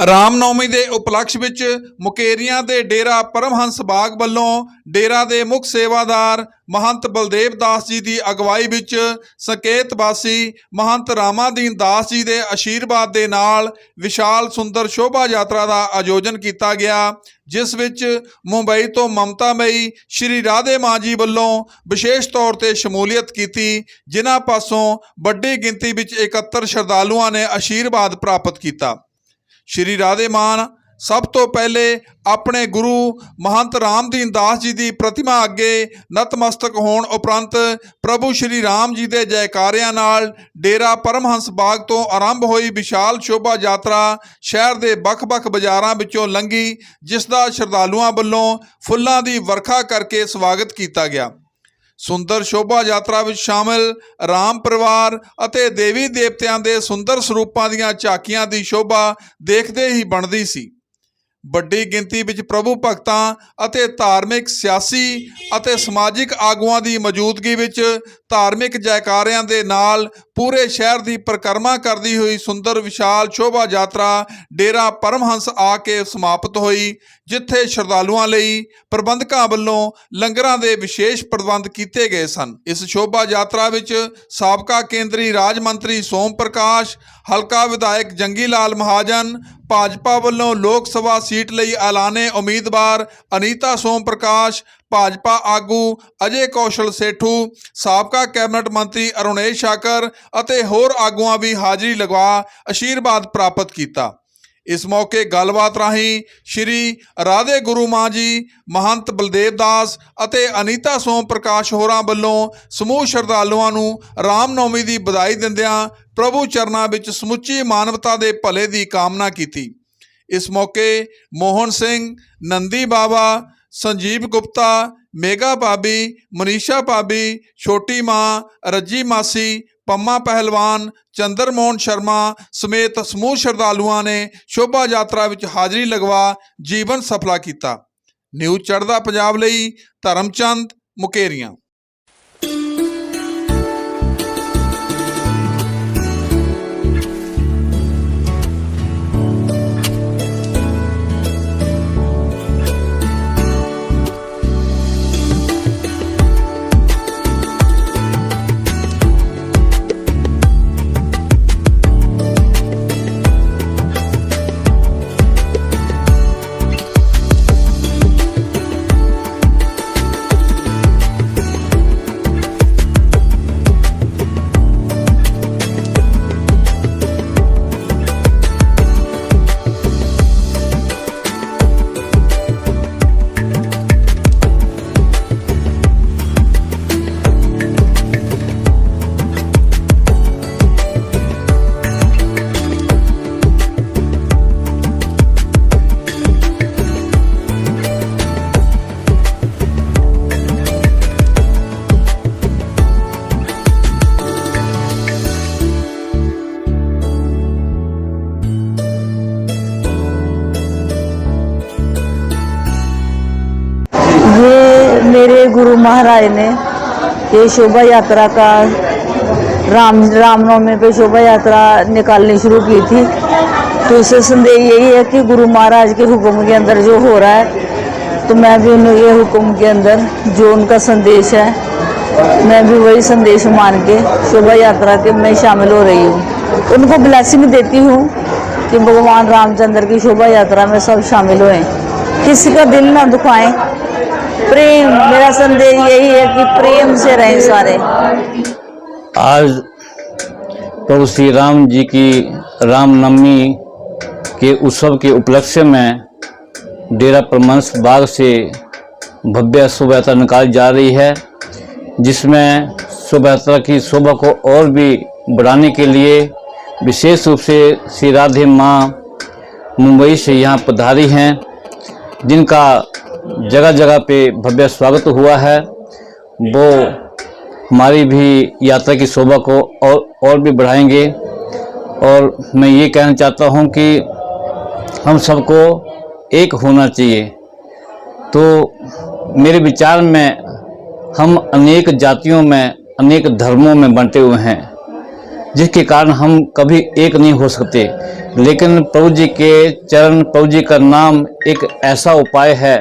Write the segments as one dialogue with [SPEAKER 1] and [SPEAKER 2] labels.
[SPEAKER 1] ਰਾਮਨੌਮੀ ਦੇ ਉਪਲਕਸ਼ ਵਿੱਚ ਮੁਕੇਰੀਆਂ ਦੇ ਡੇਰਾ ਪਰਮਹੰਸ ਬਾਗ ਵੱਲੋਂ ਡੇਰਾ ਦੇ ਮੁੱਖ ਸੇਵਾਦਾਰ ਮਹੰਤ ਬਲਦੇਵ ਦਾਸ ਜੀ ਦੀ ਅਗਵਾਈ ਵਿੱਚ ਸੰਕੇਤ ਵਾਸੀ ਮਹੰਤ ਰਾਮਾਦੀਨ ਦਾਸ ਜੀ ਦੇ ਆਸ਼ੀਰਵਾਦ ਦੇ ਨਾਲ ਵਿਸ਼ਾਲ ਸੁੰਦਰ ਸ਼ੋਭਾ ਯਾਤਰਾ ਦਾ ਆਯੋਜਨ ਕੀਤਾ ਗਿਆ, ਜਿਸ ਵਿੱਚ ਮੁੰਬਈ ਤੋਂ ਮਮਤਾ ਮਈ ਸ਼੍ਰੀ ਰਾਧੇ ਮਾਂ ਜੀ ਵੱਲੋਂ ਵਿਸ਼ੇਸ਼ ਤੌਰ ਤੇ ਸ਼ਮੂਲੀਅਤ ਕੀਤੀ, ਜਿਨ੍ਹਾਂ ਪਾਸੋਂ ਵੱਡੀ ਗਿਣਤੀ ਵਿੱਚ 71 ਸ਼ਰਧਾਲੂਆਂ ਨੇ ਆਸ਼ੀਰਵਾਦ ਪ੍ਰਾਪਤ ਕੀਤਾ। ਸ਼੍ਰੀ ਰਾਧੇ ਮਾਨ, ਸਭ ਤੋਂ ਪਹਿਲੇ ਆਪਣੇ ਗੁਰੂ ਮਹੰਤ ਰਾਮਦੀਨ ਦਾਸ ਜੀ ਦੀ ਪ੍ਰਤਿਮਾ ਅੱਗੇ ਨਤਮਸਤਕ ਹੋਣ ਉਪਰੰਤ ਪ੍ਰਭੂ ਸ਼੍ਰੀ ਰਾਮ ਜੀ ਦੇ ਜੈਕਾਰਿਆਂ ਨਾਲ ਡੇਰਾ ਪਰਮਹੰਸ ਬਾਗ ਤੋਂ ਆਰੰਭ ਹੋਈ ਵਿਸ਼ਾਲ ਸ਼ੋਭਾ ਯਾਤਰਾ ਸ਼ਹਿਰ ਦੇ ਵੱਖ-ਵੱਖ ਬਾਜ਼ਾਰਾਂ ਵਿੱਚੋਂ ਲੰਘੀ, ਜਿਸ ਦਾ ਸ਼ਰਧਾਲੂਆਂ ਵੱਲੋਂ ਫੁੱਲਾਂ ਦੀ ਵਰਖਾ ਕਰਕੇ ਸਵਾਗਤ ਕੀਤਾ ਗਿਆ। ਸੁੰਦਰ ਸ਼ੋਭਾ ਯਾਤਰਾ ਵਿੱਚ ਸ਼ਾਮਿਲ, ਰਾਮ ਪਰਿਵਾਰ ਅਤੇ ਦੇਵੀ ਦੇਵਤਿਆਂ ਦੇ ਸੁੰਦਰ ਸਰੂਪਾਂ ਦੀਆਂ ਝਾਕੀਆਂ ਦੀ ਸ਼ੋਭਾ ਦੇਖਦੇ ਹੀ ਬਣਦੀ ਸੀ। ਵੱਡੀ ਗਿਣਤੀ ਵਿੱਚ ਪ੍ਰਭੂ ਭਗਤਾਂ ਅਤੇ ਧਾਰਮਿਕ ਸਿਆਸੀ ਅਤੇ ਸਮਾਜਿਕ ਆਗੂਆਂ ਦੀ ਮੌਜੂਦਗੀ ਵਿੱਚ ਧਾਰਮਿਕ ਜੈਕਾਰਿਆਂ ਦੇ ਨਾਲ ਪੂਰੇ ਸ਼ਹਿਰ ਦੀ ਪਰਿਕਰਮਾ ਕਰਦੀ ਹੋਈ ਸੁੰਦਰ ਵਿਸ਼ਾਲ ਸ਼ੋਭਾ ਯਾਤਰਾ ਡੇਰਾ ਪਰਮਹੰਸ ਆ ਕੇ ਸਮਾਪਤ ਹੋਈ, ਜਿੱਥੇ ਸ਼ਰਧਾਲੂਆਂ ਲਈ ਪ੍ਰਬੰਧਕਾਂ ਵੱਲੋਂ ਲੰਗਰਾਂ ਦੇ ਵਿਸ਼ੇਸ਼ ਪ੍ਰਬੰਧ ਕੀਤੇ ਗਏ ਸਨ। ਇਸ ਸ਼ੋਭਾ ਯਾਤਰਾ ਵਿੱਚ ਸਾਬਕਾ ਕੇਂਦਰੀ ਰਾਜ ਮੰਤਰੀ ਸੋਮ ਪ੍ਰਕਾਸ਼, ਹਲਕਾ ਵਿਧਾਇਕ ਜੰਗੀ ਲਾਲ ਮਹਾਜਨ, ਭਾਜਪਾ ਵੱਲੋਂ ਲੋਕ ਸਭਾ ਸੀਟ ਲਈ ਐਲਾਨੇ ਉਮੀਦਵਾਰ ਅਨੀਤਾ ਸੋਮ ਪ੍ਰਕਾਸ਼ ਭਾਜਪਾ ਆਗੂ ਅਜੇ ਕੌਸ਼ਲ ਸੇਠੂ, ਸਾਬਕਾ ਕੈਬਨਿਟ ਮੰਤਰੀ ਅਰੁਣੇਸ਼ ਸ਼ਾਕਰ ਅਤੇ ਹੋਰ ਆਗੂਆਂ ਵੀ ਹਾਜ਼ਰੀ ਲਗਵਾ ਆਸ਼ੀਰਵਾਦ ਪ੍ਰਾਪਤ ਕੀਤਾ। ਇਸ ਮੌਕੇ ਗੱਲਬਾਤ ਰਾਹੀਂ ਸ਼੍ਰੀ ਰਾਧੇ ਗੁਰੂ ਮਾਂ ਜੀ, ਮਹੰਤ ਬਲਦੇਵ ਦਾਸ ਅਤੇ ਅਨੀਤਾ ਸੋਮ ਪ੍ਰਕਾਸ਼ ਹੋਰਾਂ ਵੱਲੋਂ ਸਮੂਹ ਸ਼ਰਧਾਲੂਆਂ ਨੂੰ ਰਾਮਨੌਮੀ ਦੀ ਵਧਾਈ ਦਿੰਦਿਆਂ ਪ੍ਰਭੂ ਚਰਨਾਂ ਵਿੱਚ ਸਮੁੱਚੀ ਮਾਨਵਤਾ ਦੇ ਭਲੇ ਦੀ ਕਾਮਨਾ ਕੀਤੀ। ਇਸ ਮੌਕੇ ਮੋਹਨ ਸਿੰਘ, ਨੰਦੀ ਬਾਬਾ ਸੰਜੀਵ ਗੁਪਤਾ, ਮੇਗਾ ਭਾਬੀ, ਮਨੀਸ਼ਾ ਭਾਬੀ, ਛੋਟੀ ਮਾਂ, ਰੱਜੀ ਮਾਸੀ, ਪੰਮਾ ਪਹਿਲਵਾਨ, ਚੰਦਰਮੋਹਨ ਸ਼ਰਮਾ ਸਮੇਤ ਸਮੂਹ ਸ਼ਰਧਾਲੂਆਂ ਨੇ ਸ਼ੋਭਾ ਯਾਤਰਾ ਵਿੱਚ ਹਾਜ਼ਰੀ ਲਗਵਾ ਜੀਵਨ ਸਫਲਾ ਕੀਤਾ। ਨਿਊ ਚੜ੍ਹਦਾ ਪੰਜਾਬ ਲਈ ਧਰਮਚੰਦ ਮੁਕੇਰੀਆਂ।
[SPEAKER 2] मेरे गुरु महाराज ने ये शोभा यात्रा का राम रामनवमी पे शोभा यात्रा निकालनी शुरू की थी तो इससे संदेश यही है कि गुरु महाराज के हुक्म के अंदर जो हो रहा है तो मैं भी उनके हुक्म के अंदर जो उनका संदेश है मैं भी वही संदेश मान के शोभा यात्रा के मैं शामिल हो रही हूँ उनको ब्लेसिंग देती हूँ कि भगवान रामचंद्र की शोभा यात्रा में सब शामिल हुए किसी का दिल ना दुखाएँ। प्रेम, मेरा संदेश यही है कि प्रेम से रहें सारे।
[SPEAKER 3] आज प्रभु श्री राम जी की रामनवमी के उत्सव के उपलक्ष्य में डेरा परमंश बाग से भव्य शोभा यात्रा निकाली जा रही है, जिसमें शोभा यात्रा की शोभा को और भी बढ़ाने के लिए विशेष रूप से श्री राधे माँ मुंबई से यहाँ पधारी हैं। जिनका जगह जगह पे भव्य स्वागत हुआ है, वो हमारी भी यात्रा की शोभा को और और भी बढ़ाएँगे। और मैं ये कहना चाहता हूँ कि हम सबको एक होना चाहिए। तो मेरे विचार में हम अनेक जातियों में, अनेक धर्मों में बंटे हुए हैं। जिसके कारण हम कभी एक नहीं हो सकते। लेकिन प्रभु जी के चरण, प्रभु जी का नाम एक ऐसा उपाय है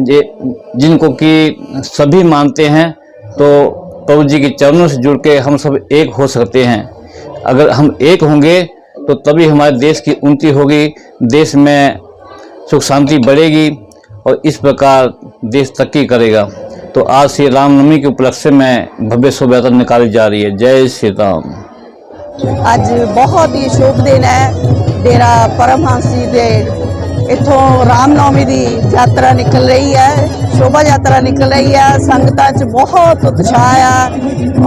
[SPEAKER 3] जिनको कि सभी मानते हैं तो प्रभु जी के चरणों से जुड़ के हम सब एक हो सकते हैं। अगर हम एक होंगे तो तभी हमारे देश की उन्नति होगी, देश में सुख शांति बढ़ेगी और इस प्रकार देश तरक्की करेगा। तो आज से रामनवमी के उपलक्ष्य में भव्य शोभा निकाली जा रही है। जय श्री राम।
[SPEAKER 4] ਅੱਜ ਬਹੁਤ ਹੀ ਸ਼ੁਭ ਦਿਨ ਹੈ। ਡੇਰਾ ਪਰਮਹੰਸ ਜੀ ਦੇ ਇਥੋਂ ਰਾਮਨੌਮੀ ਦੀ ਯਾਤਰਾ ਨਿਕਲ ਰਹੀ ਹੈ। ਸ਼ੋਭਾ ਯਾਤਰਾ ਨਿਕਲ ਰਹੀ ਹੈ। ਸੰਗਤਾਂ 'ਚ ਬਹੁਤ ਉਤਸ਼ਾਹ ਆ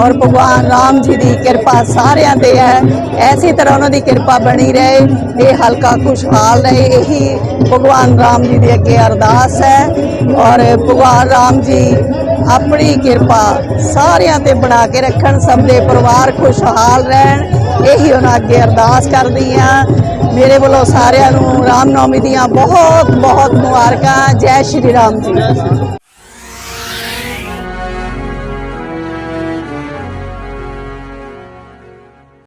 [SPEAKER 4] ਔਰ ਭਗਵਾਨ ਰਾਮ ਜੀ ਦੀ ਕਿਰਪਾ ਸਾਰਿਆਂ ਤੇ ਹੈ। ਐਸੀ ਤਰ੍ਹਾਂ ਉਹਨਾਂ ਦੀ ਕਿਰਪਾ ਬਣੀ ਰਹੇ। ਇਹ ਹਲਕਾ ਖੁਸ਼ਹਾਲ ਰਹੇ। ਇਹੀ ਭਗਵਾਨ ਰਾਮ ਜੀ ਦੇ ਅੱਗੇ ਅਰਦਾਸ ਹੈ। ਔਰ ਭਗਵਾਨ ਰਾਮ ਜੀ ਆਪਣੀ ਕਿਰਪਾ ਸਾਰਿਆਂ ਤੇ ਬਣਾ ਕੇ ਰੱਖਣ, ਸਭ ਦੇ ਪਰਿਵਾਰ ਖੁਸ਼ਹਾਲ ਰਹਿਣ, ਇਹੀ ਉਹਨਾਂ ਅੱਗੇ ਅਰਦਾਸ ਕਰਦੀ ਆ ਮੇਰੇ ਵੱਲੋਂ ਸਾਰਿਆਂ ਨੂੰ ਰਾਮਨੌਮੀ ਦੀਆਂ ਬਹੁਤ ਬਹੁਤ ਮੁਬਾਰਕਾਂ। ਜੈ ਸ਼੍ਰੀ ਰਾਮ ਜੀ।